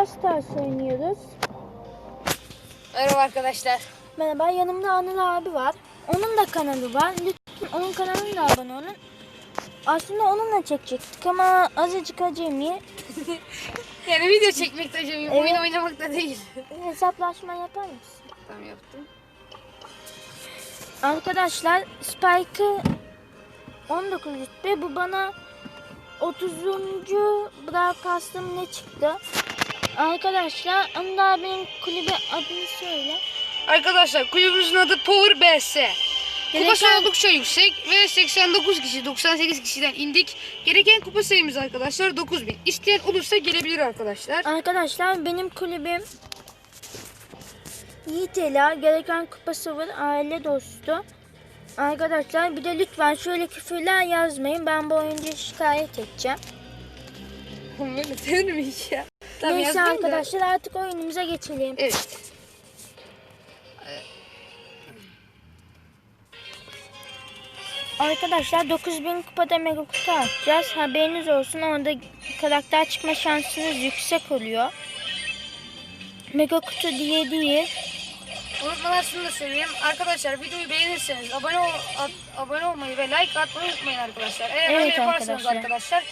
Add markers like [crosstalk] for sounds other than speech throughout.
Brawl Stars oynuyoruz. Merhaba arkadaşlar. Merhaba yanımda Anıl abi var. Onun da kanalı var. Lütfen onun kanalına da abone olun. Aslında onunla çekecektik ama azıcık acemi. [laughs] Yani video çekmekte acemi, Evet. oyun oynamakta değil. Hesaplaşma yapar mısın? tamam yaptım. Arkadaşlar Spike'ı 19 rütbe. Bu bana 30. Brawl Pass'ım ne çıktı? Arkadaşlar Anıl abinin kulübü adını söyle. Arkadaşlar kulübümüzün adı Power BS. Kupası Gereken- oldukça yüksek ve 89 kişi 98 kişiden indik. Gereken kupa sayımız arkadaşlar 9000. İsteyen olursa gelebilir arkadaşlar. Arkadaşlar benim kulübüm Yiğitela gereken kupası var aile dostu. Arkadaşlar bir de lütfen şöyle küfürler yazmayın. Ben bu oyuncuyu şikayet edeceğim. Böyle denir mi hiç ya? Tamam, Neyse yazdım da. arkadaşlar artık oyunumuza geçelim. Evet. Arkadaşlar 9000 kupada mega kutu atacağız. Haberiniz olsun orada karakter çıkma şansınız yüksek oluyor. Mega kutu diye değil. Unutmadan şunu da söyleyeyim. Arkadaşlar videoyu beğenirseniz abone ol, at- abone olmayı ve like atmayı unutmayın arkadaşlar. Eğer Evet öyle yaparsanız arkadaşlar. arkadaşlar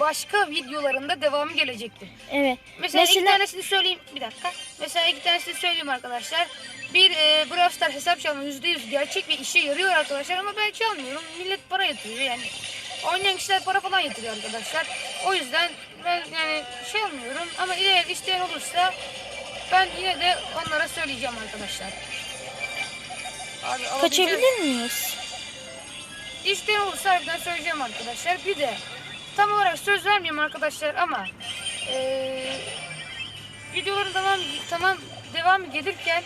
başka videolarında devamı gelecektir. Evet. Mesela, iki Mesela tanesini söyleyeyim. Bir dakika. Mesela iki tanesini söyleyeyim arkadaşlar. Bir e, Brawl Stars hesap çalma %100 gerçek ve işe yarıyor arkadaşlar ama ben çalmıyorum. Millet para yatırıyor yani. Oynayan kişiler para falan yatırıyor arkadaşlar. O yüzden ben yani şey almıyorum ama ileri isteyen olursa ben yine de onlara söyleyeceğim arkadaşlar. Abi, kaçabilir miyiz? İsteyen olursa harbiden söyleyeceğim arkadaşlar. Bir de tam olarak söz vermiyorum arkadaşlar ama eee videoların tamam tamam devamı gelirken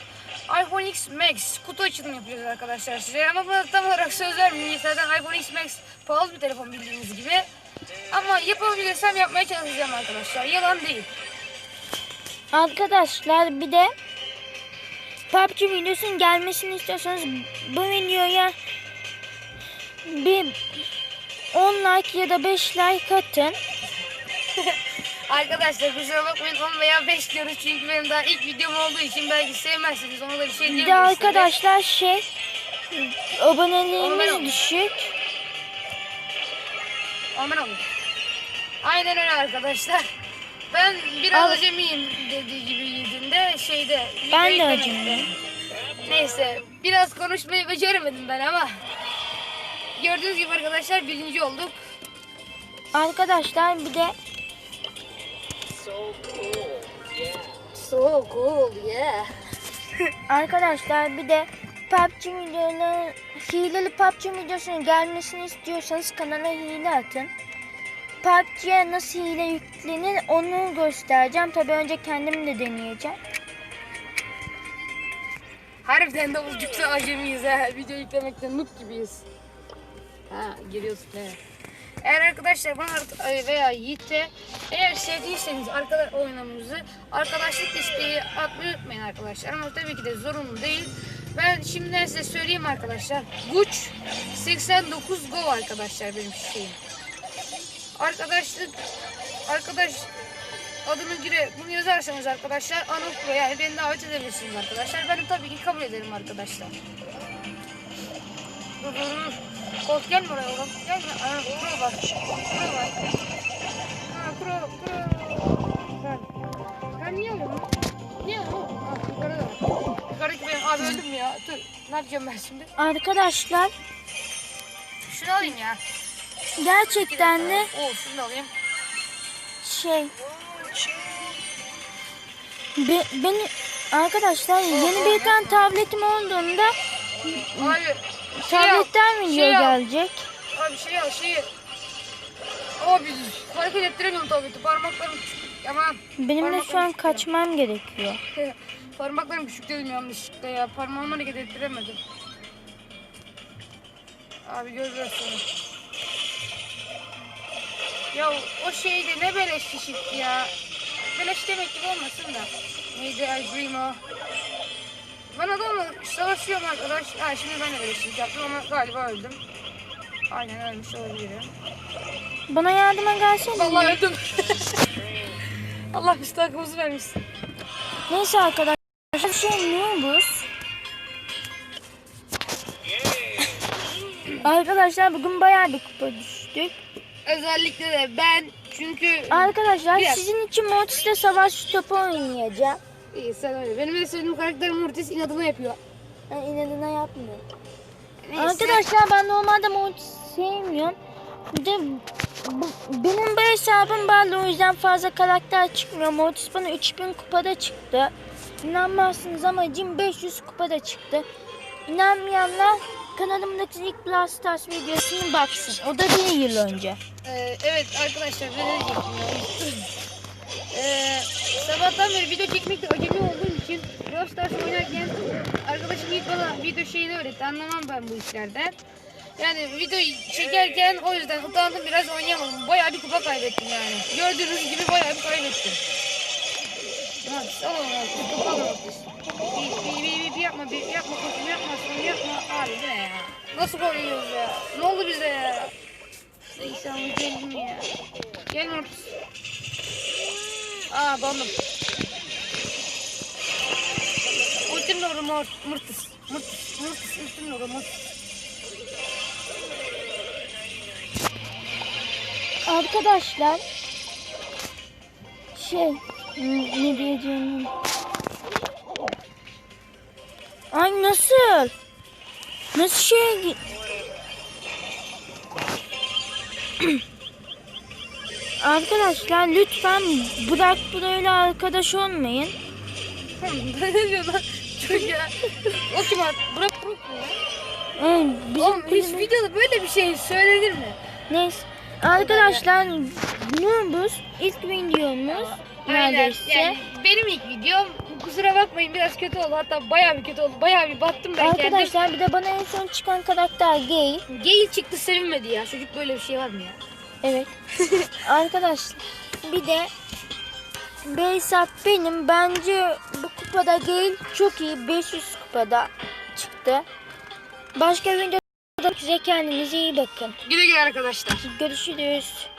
iPhone X Max kutu açılımı yapacağız arkadaşlar size ama buna tam olarak söz vermiyorum. Zaten iPhone X Max pahalı bir telefon bildiğiniz gibi. Ama yapabilirsem yapmaya çalışacağım arkadaşlar. Yalan değil. Arkadaşlar bir de PUBG videosunun gelmesini istiyorsanız bu videoya bir 10 like ya da 5 like atın. [laughs] Arkadaşlar kusura bakmayın 10 veya 5 diyoruz çünkü benim daha ilk videom olduğu için belki sevmezsiniz ona da bir şey Bir de diyemiyorum size. arkadaşlar şey aboneliğimiz düşük. Aman olun. Aynen öyle arkadaşlar. Ben biraz Al. acemiyim dediği gibi yiğidinde şeyde. Ben de yüklemekte. acemiyim. Neyse biraz konuşmayı beceremedim ben ama. Gördüğünüz gibi arkadaşlar birinci olduk. Arkadaşlar bir de So cool yeah. [laughs] arkadaşlar bir de PUBG videoları hileli PUBG videosunun gelmesini istiyorsanız kanala hile atın. PUBG'ye nasıl hile yüklenir onu göstereceğim. Tabi önce kendim de deneyeceğim. Harbiden de ucuksa acemiyiz ha. Video yüklemekte noob gibiyiz. Ha giriyorsun. Eğer arkadaşlar bana veya Yiğit'e eğer sevdiyseniz arkadaş oyunumuzu arkadaşlık isteği atmayı unutmayın arkadaşlar. Ama tabii ki de zorunlu değil. Ben şimdiden size söyleyeyim arkadaşlar. Guç 89 Go arkadaşlar benim şeyim. Arkadaşlık arkadaş adını gire bunu yazarsanız arkadaşlar Anıl Pro yani beni davet edebilirsiniz arkadaşlar. Ben tabii ki kabul ederim arkadaşlar. Dur dur dur. Kolt gelme oraya oğlum. Gelme. Aa, Pro var. Pro var. Ha Pro Pro. Ben. Ben niye alıyorum? Niye alıyorum? Ha yukarıda var. Yukarıdaki benim abi öldüm ya. Dur. Ne yapacağım ben şimdi? Arkadaşlar Şunu alayım ya. gerçekten de Oo şunu da alayım. şey be, beni arkadaşlar yeni bir tane tabletim olduğunda Abi. Şey tabletten video şey gelecek. Abi şey al şeyi. Abi hareket ettiremiyorum tabii. Parmaklarım küçük. Aman. Benim de şu an ya. kaçmam gerekiyor. [laughs] Parmaklarım küçük dedim yanlışlıkla ya. Parmağımı hareket ettiremedim. Abi göreceğiz sonra. Ya o şeyde ne beleş kişilik ya. Beleş demek gibi olmasın da. Neydi I dream o. Ben adamla savaşıyorum arkadaş. Ha şimdi ben de beleşlik yaptım ama galiba öldüm. Aynen ölmüş olabilirim. Bana yardıma gelsene. Vallahi öldüm. [laughs] Allah müstahakımızı vermişsin. Neyse arkadaşlar şey Nimbus. Arkadaşlar bugün bayağı bir kupa düştük. Özellikle de ben çünkü... Arkadaşlar Biraz. sizin için Mortis'le savaş topu oynayacağım. İyi sen öyle. Benim de sevdiğim karakter Mortis inadına yapıyor. Ben inadına yapmıyorum. Neyse. Arkadaşlar ben normalde Mortis sevmiyorum. Bir de bu- benim bu hesabım bağlı o yüzden fazla karakter çıkmıyor. Mortis bana 3000 kupada çıktı. İnanmazsınız ama Jim 500 kupada çıktı. İnanmayanlar kanalımdaki ilk Stars videosunu baksın. O da bir yıl önce. Ee, evet arkadaşlar ya? Ee, sabahtan beri video çekmekte acemi olduğum için Brawl Stars oynarken arkadaşım ilk bana video şeyini öğretti. Anlamam ben bu işlerden. Yani video çekerken o yüzden utandım biraz oynayamadım. Bayağı bir kupa kaybettim yani. Gördüğünüz gibi bayağı bir kaybettim. Bir, bir, bir, bir, yapma, bir yapma koçum yapma, sonu yapma. Abi ne ya? Nasıl gol ya? Ne oldu bize ya? Neyse ama geldim ya. Gel Mortis. Aa dondum. Ultim doğru mor, Mortis. Mortis, Mortis, ultim doğru Mortis. Arkadaşlar şey ne diyeceğim? Ay nasıl? Nasıl şey? [clears throat] Arkadaşlar lütfen bırak böyle arkadaş olmayın. ne diyor lan? Çocuğa. O kim abi? Ya. Evet, bizim Oğlum hiç videoda böyle bir şey söylenir mi? Neyse. Arkadaşlar Numbus ilk videomuz neredeyse. Yani benim ilk videom. Kusura bakmayın biraz kötü oldu. Hatta bayağı bir kötü oldu. Bayağı bir battım ben kendim. Arkadaşlar bir de bana en son çıkan karakter gay. Gale çıktı sevinmedi ya. Çocuk böyle bir şey var mı ya? Evet. [laughs] Arkadaşlar bir de Beysat benim bence bu kupada Gale çok iyi 500 kupada çıktı. Başka videoda size kendinize iyi bakın. Güle güle arkadaşlar. Görüşürüz.